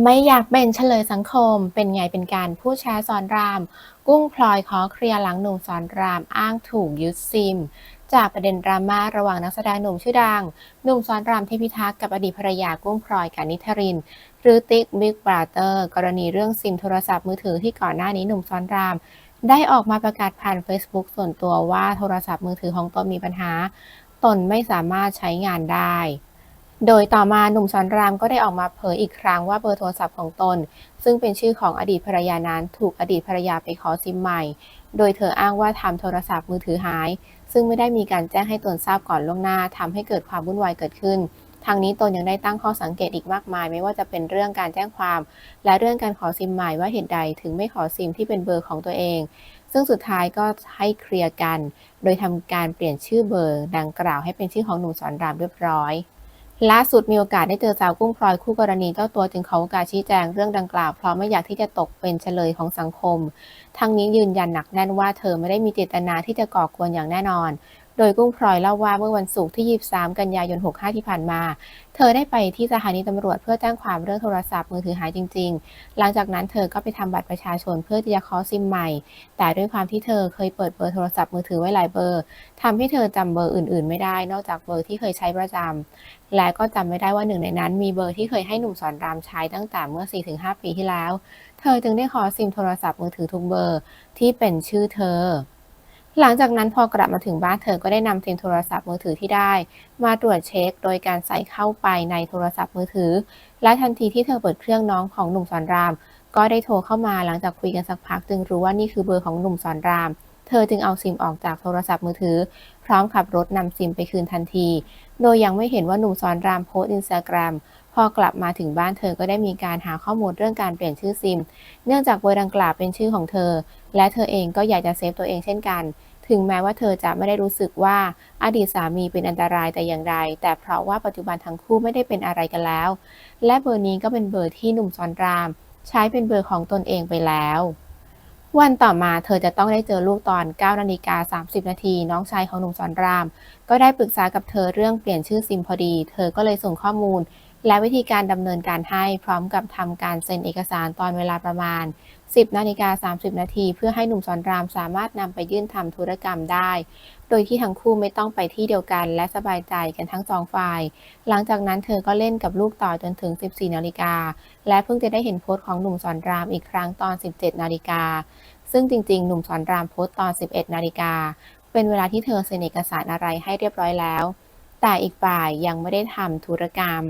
ไม่อยากเป็นเฉลยสังคม เป็นไงเป็นการพูดแชร์สอนราม กุ้งพลอยขอเคลียร์หลังหนุ่มสอนรามอ้างถูกยึดซิม จากประเด็นดราม่าระหว่างนักแสดงหนุ่มชื่อดัง หนุ่มสอนรามเทพิทักษ์กับอดีตภรรยากุ้งพลอยกานิธริน หรือติ๊กบิ๊กบราเตอร์กรณีเรื่องซิมโทรศัพท์มือถือที่ก่อนหน้านี้หนุ่มสอนรามได้ออกมาประกาศผ่าน Facebook ส่วนตัวว่าโทรศัพท์มือถือของตนมีปัญหา ตนไม่สามารถใช้งานได้ โดยต่อมาหนุ่มสอนรามก็ได้ออกมาเผยอีกครั้งว่าเบอร์โทรศัพท์ของตน ซึ่งเป็นชื่อของอดีตภรรยานั้นถูกอดีตภรรยาไปขอซิมใหม่ โดยเธออ้างว่าทำโทรศัพท์มือถือหาย ซึ่งไม่ได้มีการแจ้งให้ตนทราบก่อนล่วงหน้าทำให้เกิดความวุ่นวายเกิดขึ้นทางนี้ตนยังได้ตั้งข้อสังเกตอีกมากมาย ไม่ว่าจะเป็นเรื่องการแจ้งความ และเรื่องการขอซิมใหม่ว่าเหตุใดถึงไม่ขอซิมที่เป็นเบอร์ของตัวเอง ซึ่งสุดท้ายก็ให้เคลียร์กัน โดยทำการเปลี่ยนชื่อเบอร์ ดังกล่าวให้เป็นชื่อของหนุ่มสอนรามเรียบร้อย ล่าสุดมีโอกาสได้เจอสาวกุ้งพลอยคู่กรณีเจ้าตัวจึงขอโอกาสชี้แจงเรื่องดังกล่าวเพราะไม่อยากที่จะตกเป็นเฉลยของสังคม ทั้งนี้ยืนยันหนักแน่นว่าเธอไม่ได้มีเจตนาที่จะก่อกวนอย่างแน่นอน โดยกุ้งพลอยเล่าว่าเมื่อวันศุกร์ที่ 23 กันยายน 65 ที่ผ่านมา เธอได้ไปที่สถานีตำรวจเพื่อแจ้งความเรื่องโทรศัพท์มือถือหายจริง ๆ หลังจากนั้นเธอก็ไปทำบัตรประชาชนเพื่อที่จะขอซิมใหม่ แต่ด้วยความที่เธอเคยเปิดเบอร์โทรศัพท์มือถือไว้หลายเบอร์ทำให้เธอจำเบอร์อื่น ๆ ไม่ได้ นอกจากเบอร์ที่เคยใช้ประจำและก็จำไม่ได้ว่าหนึ่งในนั้น มีเบอร์ที่เคยให้หนุ่มสอนรามใช้ตั้งแต่เมื่อ 4-5 ปีที่แล้ว เธอจึงได้ขอซิมโทรศัพท์มือถือทุกเบอร์ที่เป็นชื่อเธอ หลังจากนั้นพอกลับมาถึงบ้านเธอก็ได้นำซิมโทรศัพท์มือถือที่ได้ มาตรวจเช็ค โดยการใส่เข้าไปในโทรศัพท์มือถือ และทันทีที่เธอเปิดเครื่องน้องของหนุ่มสอนราม ก็ได้โทรเข้ามาหลังจากคุยกันสักพักจึงรู้ว่านี่คือเบอร์ของหนุ่มสอนราม เธอจึงเอาซิมออกจากโทรศัพท์มือถือ พร้อมขับรถนำซิมไปคืนทันที โดยยังไม่เห็นว่าหนุ่มสอนรามโพสต์อินสตาแกรม พอกลับมาถึงบ้านเธอก็ได้มีการหาข้อมูลเรื่องการเปลี่ยนชื่อซิม เนื่องจากเบอร์ดังกล่าวเป็นชื่อของเธอ และเธอเองก็อยากจะเซฟตัวเองเช่นกัน ถึงแม้ว่าเธอจะไม่ได้รู้สึกว่าอดีตสามีเป็นอันตรายแต่อย่างใดแต่เพราะว่าปัจจุบันทั้งคู่ไม่ได้เป็นอะไรกันแล้ว และเบอร์นี้ก็เป็นเบอร์ที่หนุ่มสอนราม ใช้เป็นเบอร์ของตนเองไปแล้ววันต่อมาเธอจะต้องได้เจอลูกตอน9นาฬิกา30 นาทีน้องชายของหนุ่มสอนราม ก็ได้ปรึกษากับเธอเรื่องเปลี่ยนชื่อซิมพอดี เธอก็เลยส่งข้อมูล และวิธีการดำเนินการให้พร้อมกับทำการเซ็นเอกสารตอนเวลาประมาณ 10 นาฬิกา 30 นาทีเพื่อให้หนุ่มสอนรามสามารถนำไปยื่นทำธุรกรรมได้ โดยที่ทั้งคู่ไม่ต้องไปที่เดียวกันและสบายใจกันทั้งสองฝ่าย หลังจากนั้นเธอก็เล่นกับลูกต่อจนถึง 14 นาฬิกา และเพิ่งจะได้เห็นโพสต์ของหนุ่มสอนรามอีกครั้งตอน 17 นาฬิกา ซึ่งจริงๆ หนุ่มสอนรามโพสต์ตอน 11 นาฬิกา เป็นเวลาที่เธอเซ็นเอกสารอะไรให้เรียบร้อยแล้ว แต่อีกฝ่ายยังไม่ได้ทำธุรกรรม